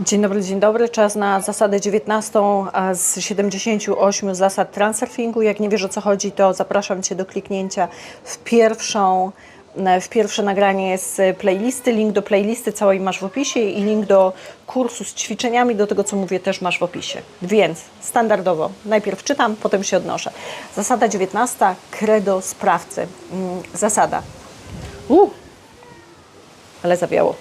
Dzień dobry, dzień dobry. Czas na zasadę 19 a z 78 zasad transurfingu. Jak nie wiesz o co chodzi, to zapraszam Cię do kliknięcia w pierwszą w pierwsze nagranie z playlisty. Link do playlisty całej masz w opisie i link do kursu z ćwiczeniami, do tego co mówię też masz w opisie. Więc standardowo najpierw czytam, potem się odnoszę. Zasada 19. Credo sprawcy. Mm, Zasada. Uh, ale zawiało.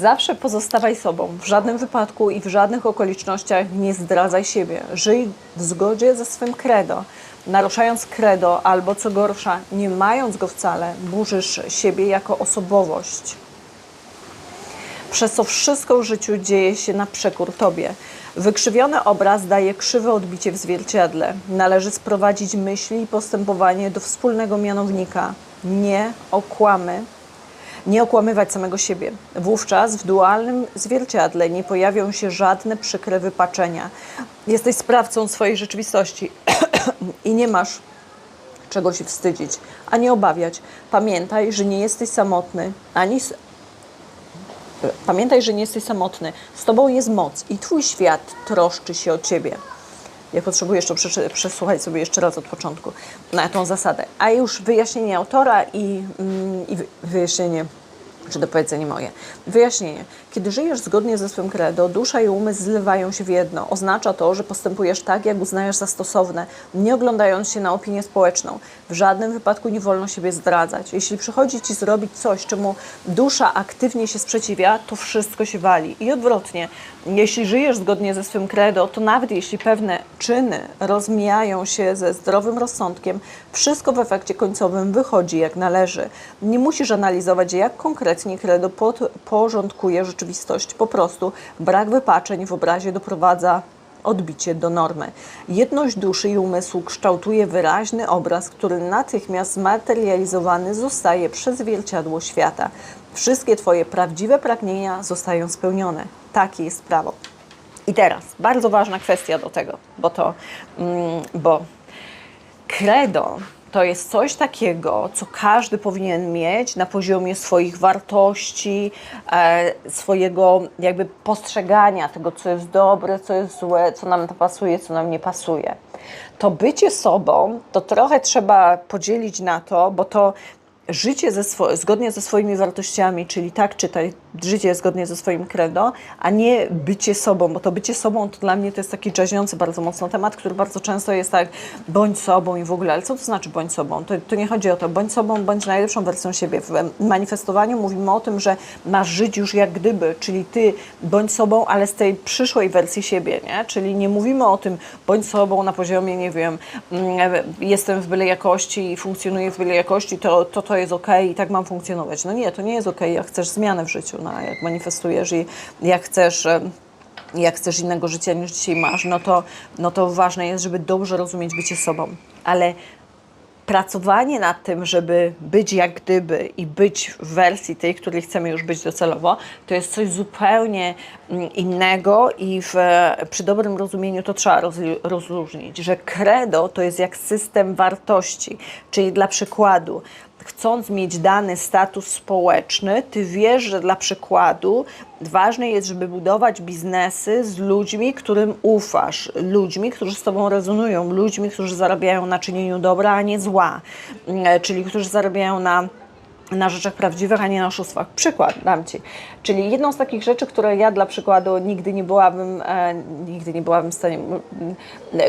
Zawsze pozostawaj sobą. W żadnym wypadku i w żadnych okolicznościach nie zdradzaj siebie. Żyj w zgodzie ze swym credo. Naruszając credo albo co gorsza, nie mając go wcale, burzysz siebie jako osobowość. Przez co wszystko w życiu dzieje się na przekór Tobie. Wykrzywiony obraz daje krzywe odbicie w zwierciadle. Należy sprowadzić myśli i postępowanie do wspólnego mianownika. Nie okłamy, nie okłamywać samego siebie. Wówczas w dualnym zwierciadle nie pojawią się żadne przykre wypaczenia. Jesteś sprawcą swojej rzeczywistości i nie masz czego się wstydzić, ani obawiać. Pamiętaj, że nie jesteś samotny, ani Pamiętaj, że nie jesteś samotny. Z tobą jest moc i twój świat troszczy się o ciebie. Ja potrzebuję jeszcze przesłuchać sobie jeszcze raz od początku na tą zasadę. A już wyjaśnienie autora i, mm, i wy- wyjaśnienie, czy dopowiedzenie moje. Wyjaśnienie. Kiedy żyjesz zgodnie ze swym credo, dusza i umysł zlewają się w jedno. Oznacza to, że postępujesz tak, jak uznajesz za stosowne, nie oglądając się na opinię społeczną. W żadnym wypadku nie wolno siebie zdradzać. Jeśli przychodzi ci zrobić coś, czemu dusza aktywnie się sprzeciwia, to wszystko się wali. I odwrotnie. Jeśli żyjesz zgodnie ze swym credo, to nawet jeśli pewne czyny rozmijają się ze zdrowym rozsądkiem, wszystko w efekcie końcowym wychodzi jak należy. Nie musisz analizować, jak konkretnie credo pod, porządkuje rzeczywistość. Po prostu brak wypaczeń w obrazie doprowadza odbicie do normy. Jedność duszy i umysłu kształtuje wyraźny obraz, który natychmiast zmaterializowany zostaje przez zwierciadło świata. Wszystkie Twoje prawdziwe pragnienia zostają spełnione. Takie jest prawo. I teraz bardzo ważna kwestia do tego, bo to, mm, bo credo to jest coś takiego, co każdy powinien mieć na poziomie swoich wartości, e, swojego jakby postrzegania tego, co jest dobre, co jest złe, co nam pasuje, co nam nie pasuje. To bycie sobą to trochę trzeba podzielić na to, bo to życie ze zgodnie ze swoimi wartościami, czyli tak czytaj, życie zgodnie ze swoim credo, a nie bycie sobą, bo to bycie sobą to dla mnie to jest taki jazzący bardzo mocno temat, który bardzo często jest tak, bądź sobą i w ogóle, ale co to znaczy bądź sobą? To, to nie chodzi o to, bądź sobą, bądź najlepszą wersją siebie. W manifestowaniu mówimy o tym, że masz żyć już jak gdyby, czyli ty bądź sobą, ale z tej przyszłej wersji siebie, nie? Czyli nie mówimy o tym, bądź sobą na poziomie, nie wiem, mm, jestem w byle jakości i funkcjonuję w byle jakości, to to, to jest okej i tak mam funkcjonować. No nie, to nie jest okej, jak chcesz zmianę w życiu, no, jak manifestujesz i jak chcesz... em, jak chcesz innego życia niż dzisiaj masz, no to, no to ważne jest, żeby dobrze rozumieć bycie sobą. Ale pracowanie nad tym, żeby być jak gdyby i być w wersji tej, której chcemy już być docelowo, to jest coś zupełnie mm, innego i w, przy dobrym rozumieniu to trzeba rozli- rozróżnić, że credo to jest jak system wartości, czyli dla przykładu, chcąc mieć dany status społeczny, ty wiesz, że dla przykładu ważne jest, żeby budować biznesy z ludźmi, którym ufasz, ludźmi, którzy z tobą rezonują, ludźmi, którzy zarabiają na czynieniu dobra, a nie zła, Mm, czyli którzy zarabiają na na rzeczach prawdziwych, a nie na oszustwach. Przykład dam Ci. Czyli jedną z takich rzeczy, które ja dla przykładu nigdy nie byłabym, e, nigdy nie byłabym w stanie,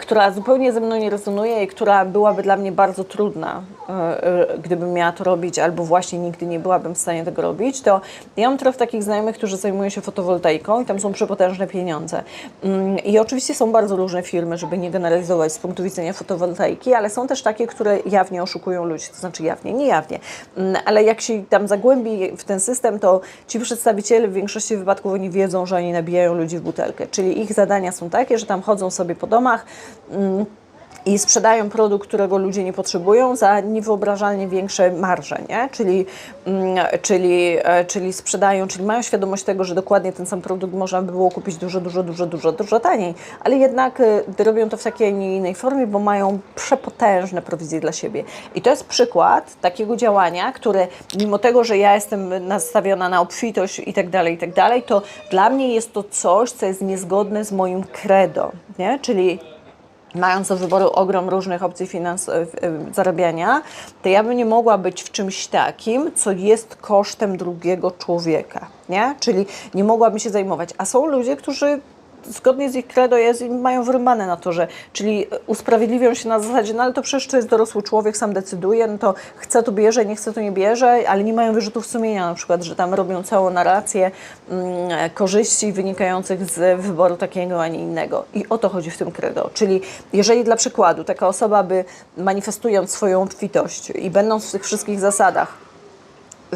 która zupełnie ze mną nie rezonuje i która byłaby dla mnie bardzo trudna, e, e, gdybym miała to robić, albo właśnie nigdy nie byłabym w stanie tego robić, to ja mam trochę takich znajomych, którzy zajmują się fotowoltaiką i tam są przepotężne pieniądze. Mm, I oczywiście są bardzo różne firmy, żeby nie generalizować z punktu widzenia fotowoltaiki, ale są też takie, które jawnie oszukują ludzi, to znaczy jawnie, nie jawnie, Mm, ale jak się tam zagłębi w ten system, to ci przedstawiciele w większości wypadków oni wiedzą, że oni nabijają ludzi w butelkę, czyli ich zadania są takie, że tam chodzą sobie po domach, mm, i sprzedają produkt, którego ludzie nie potrzebują za niewyobrażalnie większe marże, nie? Czyli, mm, czyli, e, czyli sprzedają, czyli mają świadomość tego, że dokładnie ten sam produkt można by było kupić dużo, dużo, dużo, dużo, dużo taniej, ale jednak e, robią to w takiej, a nie innej formie, bo mają przepotężne prowizje dla siebie. I to jest przykład takiego działania, które mimo tego, że ja jestem nastawiona na obfitość i tak dalej, i tak dalej, to dla mnie jest to coś, co jest niezgodne z moim credo, nie? Czyli mając do wyboru ogrom różnych opcji finans- e, e, zarabiania, to ja bym nie mogła być w czymś takim, co jest kosztem drugiego człowieka, nie? Czyli nie mogłabym się zajmować. A są ludzie, którzy zgodnie z ich credo jest mają wyrąbane na to, że czyli usprawiedliwią się na zasadzie, no ale to przecież to jest dorosły człowiek, sam decyduje, no to chce to bierze, nie chce to nie bierze, ale nie mają wyrzutów sumienia na przykład, że tam robią całą narrację mm, korzyści wynikających z wyboru takiego, a nie innego. I o to chodzi w tym credo. Czyli jeżeli dla przykładu taka osoba by manifestując swoją obfitość i będąc w tych wszystkich zasadach,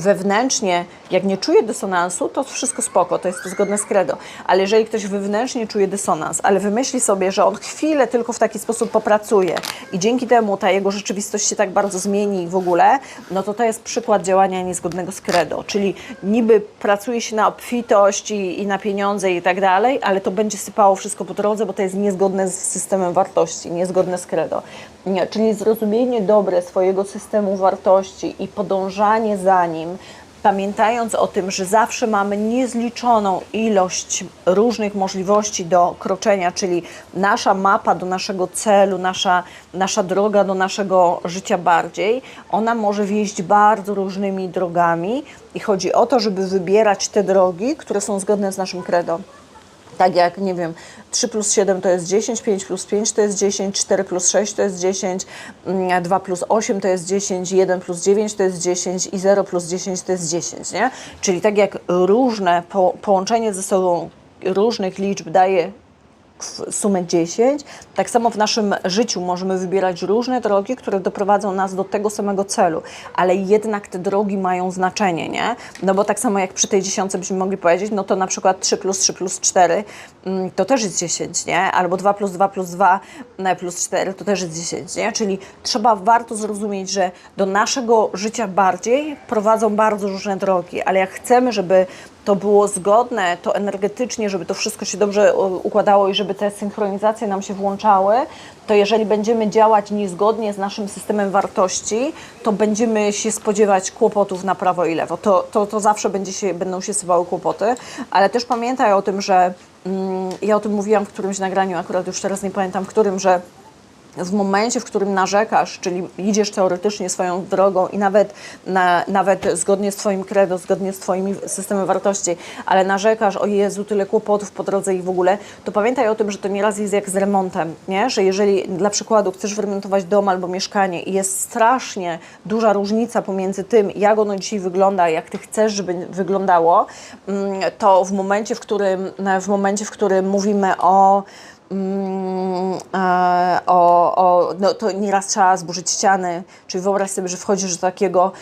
wewnętrznie, jak nie czuje dysonansu, to wszystko spoko, to jest to zgodne z credo. Ale jeżeli ktoś wewnętrznie czuje dysonans, ale wymyśli sobie, że on chwilę tylko w taki sposób popracuje i dzięki temu ta jego rzeczywistość się tak bardzo zmieni w ogóle, no to to jest przykład działania niezgodnego z credo. Czyli niby pracuje się na obfitość i, i na pieniądze i tak dalej, ale to będzie sypało wszystko po drodze, bo to jest niezgodne z systemem wartości, niezgodne z credo. Nie, czyli zrozumienie dobre swojego systemu wartości i podążanie za nim, pamiętając o tym, że zawsze mamy niezliczoną ilość różnych możliwości do kroczenia, czyli nasza mapa do naszego celu, nasza, nasza droga do naszego życia bardziej, ona może wieść bardzo różnymi drogami i chodzi o to, żeby wybierać te drogi, które są zgodne z naszym credo tak jak, nie wiem, 3 plus 7 to jest 10, 5 plus 5 to jest 10, 4 plus 6 to jest 10, 2 mm, plus 8 to jest 10, 1 plus 9 to jest 10 i 0 plus 10 to jest 10, nie? Czyli tak jak różne po, połączenie ze sobą różnych liczb daje sumę 10. Tak samo w naszym życiu możemy wybierać różne drogi, które doprowadzą nas do tego samego celu, ale jednak te drogi mają znaczenie, nie? No bo tak samo jak przy tej dziesiątce byśmy mogli powiedzieć, no to na przykład 3 plus 3 plus 4 mm, to też jest 10, nie? Albo 2 plus 2 plus 2 mm, plus 4 to też jest 10, nie? Czyli trzeba warto zrozumieć, że do naszego życia bardziej prowadzą bardzo różne drogi, ale jak chcemy, żeby to było zgodne, to energetycznie, żeby to wszystko się dobrze układało i żeby te synchronizacje nam się włączały, to jeżeli będziemy działać niezgodnie z naszym systemem wartości, to będziemy się spodziewać kłopotów na prawo i lewo. To, to, to zawsze będzie się, będą się sypały kłopoty, ale też pamiętaj o tym, że mm, ja o tym mówiłam w którymś nagraniu, akurat już teraz nie pamiętam w którym, że w momencie, w którym narzekasz, czyli idziesz teoretycznie swoją drogą i nawet, na, nawet zgodnie z Twoim credo, zgodnie z Twoim systemem wartości, ale narzekasz, o Jezu, tyle kłopotów po drodze i w ogóle, to pamiętaj o tym, że to nieraz jest jak z remontem, nie? że jeżeli dla przykładu chcesz wyremontować dom albo mieszkanie i jest strasznie duża różnica pomiędzy tym, jak ono dzisiaj wygląda, jak Ty chcesz, żeby wyglądało, mm, to w momencie, w którym, w momencie, w którym mówimy o Mm, o, o, no to nieraz trzeba zburzyć ściany, czyli wyobraź sobie, że wchodzisz do takiego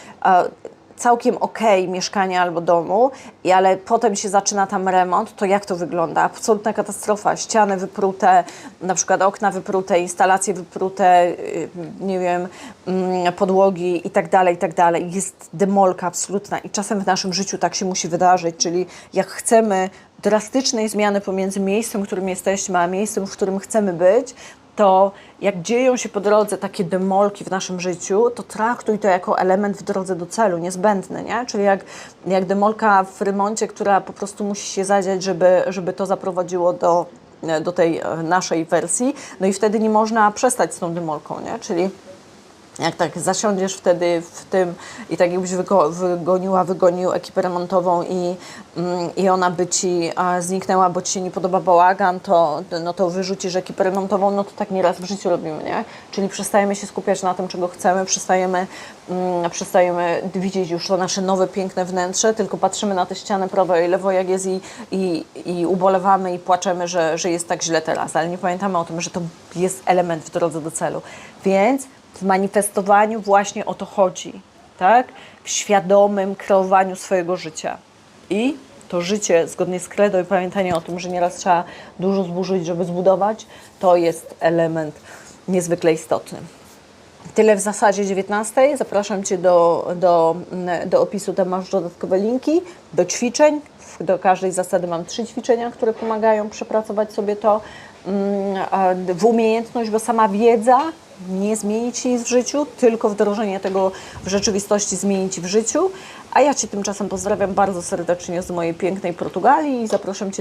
całkiem ok mieszkania albo domu, i ale potem się zaczyna tam remont, to jak to wygląda? Absolutna katastrofa. Ściany wyprute, na przykład okna wyprute, instalacje wyprute, y, nie wiem, mm, podłogi i tak dalej, i tak dalej. Jest demolka absolutna i czasem w naszym życiu tak się musi wydarzyć, czyli jak chcemy drastycznej zmiany pomiędzy miejscem, w którym jesteśmy, a miejscem, w którym chcemy być, to jak dzieją się po drodze takie demolki w naszym życiu, to traktuj to jako element w drodze do celu, niezbędny, nie? Czyli jak, jak demolka w remoncie, która po prostu musi się zadziać, żeby, żeby to zaprowadziło do, do tej naszej wersji, no i wtedy nie można przestać z tą demolką, nie? Czyli jak tak zasiądziesz wtedy w tym i tak jakbyś wygoniła, wygonił ekipę remontową i, mm, i ona by ci zniknęła, bo ci się nie podoba bałagan, to, no to wyrzucisz ekipę remontową, no to tak nieraz w życiu robimy, nie? Czyli przestajemy się skupiać na tym, czego chcemy, przestajemy, mm, przestajemy widzieć już to nasze nowe, piękne wnętrze, tylko patrzymy na te ściany prawo i lewo, jak jest i, i, i ubolewamy i płaczemy, że, że jest tak źle teraz, ale nie pamiętamy o tym, że to jest element w drodze do celu. Więc w manifestowaniu właśnie o to chodzi, tak? W świadomym kreowaniu swojego życia. I to życie zgodnie z credo i pamiętanie o tym, że nieraz trzeba dużo zburzyć, żeby zbudować, to jest element niezwykle istotny. Tyle w zasadzie 19. Zapraszam Cię do, do, do opisu, tam masz dodatkowe linki, do ćwiczeń. Do każdej zasady mam trzy ćwiczenia, które pomagają przepracować sobie to mm, w umiejętność, bo sama wiedza nie zmieni Ci nic w życiu, tylko wdrożenie tego w rzeczywistości zmieni Ci w życiu. A ja Cię tymczasem pozdrawiam bardzo serdecznie z mojej pięknej Portugalii i zapraszam Cię